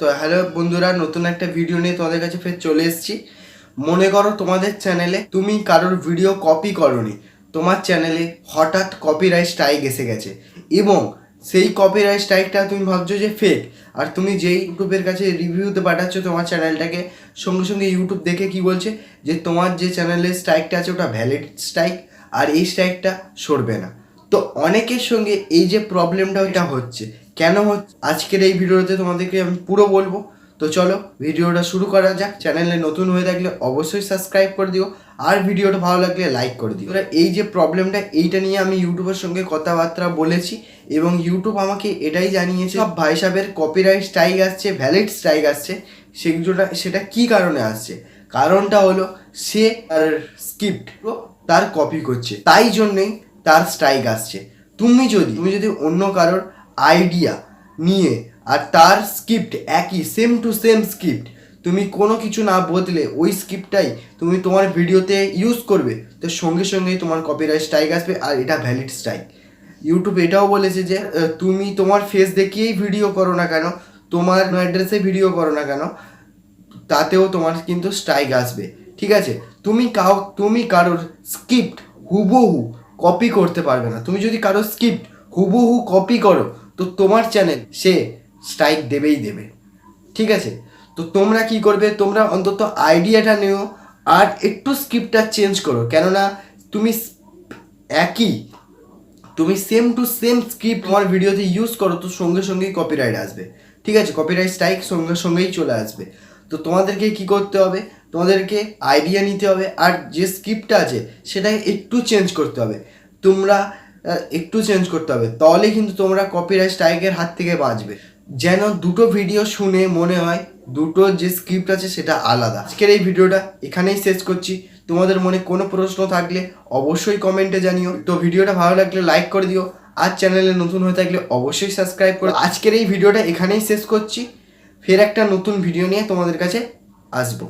তো হ্যালো বন্ধুরা, নতুন একটা ভিডিও নিয়ে তোমাদের কাছে ফের চলে এসেছি। মনে করো তোমাদের চ্যানেলে তুমি কারোর ভিডিও কপি করনি, তোমার চ্যানেলে হঠাৎ কপিরাইট স্ট্রাইক এসে গেছে এবং সেই কপিরাইট স্ট্রাইকটা তুমি ভাবছ যে ফেক আর তুমি যেই ইউটিউবের কাছে রিভিউতে পাঠাচ্ছ তোমার চ্যানেলটাকে সঙ্গে সঙ্গে ইউটিউব দেখে কি বলছে যে তোমার যে চ্যানেলের স্ট্রাইকটা আছে ওটা ভ্যালিড স্ট্রাইক আর এই স্ট্রাইকটা সরবে না। তো অনেকের সঙ্গে এই যে প্রবলেমটা ওইটা হচ্ছে। কেন হচ্ছে আজকের এই ভিডিওতে তোমাদেরকে আমি পুরো বলব। তো চলো, ভিডিওটা শুরু করা যাক। চ্যানেলে নতুন হয়ে থাকলে অবশ্যই সাবস্ক্রাইব করে দিও। আর ভিডিওটা ভালো লাগলে লাইক করে দিও। এই যে প্রবলেমটা, এইটা নিয়ে আমি ইউটিউবের সঙ্গে কথাবার্তা বলেছি এবং ইউটিউব আমাকে এটাই জানিয়েছে, সব ভাই সাহেবের কপিরাইট স্ট্রাইক আসছে ভ্যালিড স্ট্রাইক আসছে, সেগুলোটা, সেটা কি কারণে আসছে? কারণটা হলো, সে তার স্ক্রিপ্ট তার কপি করছে। তাই জন্যই তার স্ট্রাইক আসছে। তুমি যদি তুমি যদি অন্য কারোর আইডিয়া নিয়ে আর তার স্ক্রিপ্ট একই সেম টু সেম স্ক্রিপ্ট তুমি কোনো কিছু না বদলে ওই স্ক্রিপ্টটাই তুমি তোমার ভিডিওতে ইউজ করবে। তো সঙ্গে সঙ্গেই তোমার কপিরাইট স্ট্রাইক আসবে আর এটা ভ্যালিড স্ট্রাইক ইউটিউব এটাও বলেছে যে তুমি তোমার ফেস দেখিয়েই ভিডিও করো না কেন, তোমার অ্যাড্রেসে ভিডিও করো না কেন, তাতেও তোমার কিন্তু স্ট্রাইক আসবে। ঠিক আছে? তুমি কাউ, তুমি কারোর স্ক্রিপ্ট হুবহু কপি করতে পারবে না। তুমি যদি কারোর স্ক্রিপ্ট হুবহু কপি করো তো তোমার চ্যানেল সে স্ট্রাইক দেবেই দেবে। ঠিক আছে? তো তোমরা কি করবে? তোমরা অন্তত আইডিয়াটা নিও আর একটু স্ক্রিপ্টটা চেঞ্জ করো। কেননা তুমি একই। তুমি সেম টু সেম স্ক্রিপ্ট তোমার ভিডিওতে ইউজ করো, তো সঙ্গে সঙ্গেই কপিরাইট আসবে। ঠিক আছে? কপিরাইট স্ট্রাইক সঙ্গে সঙ্গেই চলে আসবে। তো তোমাদেরকে কি করতে হবে? তোমাদেরকে আইডিয়া নিতে হবে আর যে স্ক্রিপ্টটা আছে, সেটাকে একটু চেঞ্জ করতে হবে। তোমরা একটু চেঞ্জ করতে হবে। তাহলেই কিন্তু তোমরা কপিরাইট স্ট্রাইকের হাত থেকে বাঁচবে। যেন দুটো ভিডিও শুনে মনে হয় দুটো যে স্ক্রিপ্ট আছে সেটা আলাদা। আজকের এই ভিডিওটা এখানেই শেষ করছি। তোমাদের মনে কোনো প্রশ্ন থাকলে অবশ্যই কমেন্টে জানিও। তো ভিডিওটা ভালো লাগলে লাইক করে দিও। আর চ্যানেলে নতুন হয়ে থাকলে অবশ্যই সাবস্ক্রাইব করো। আজকের এই ভিডিওটা এখানেই শেষ করছি। ফের একটা নতুন ভিডিও নিয়ে তোমাদের কাছে আসব।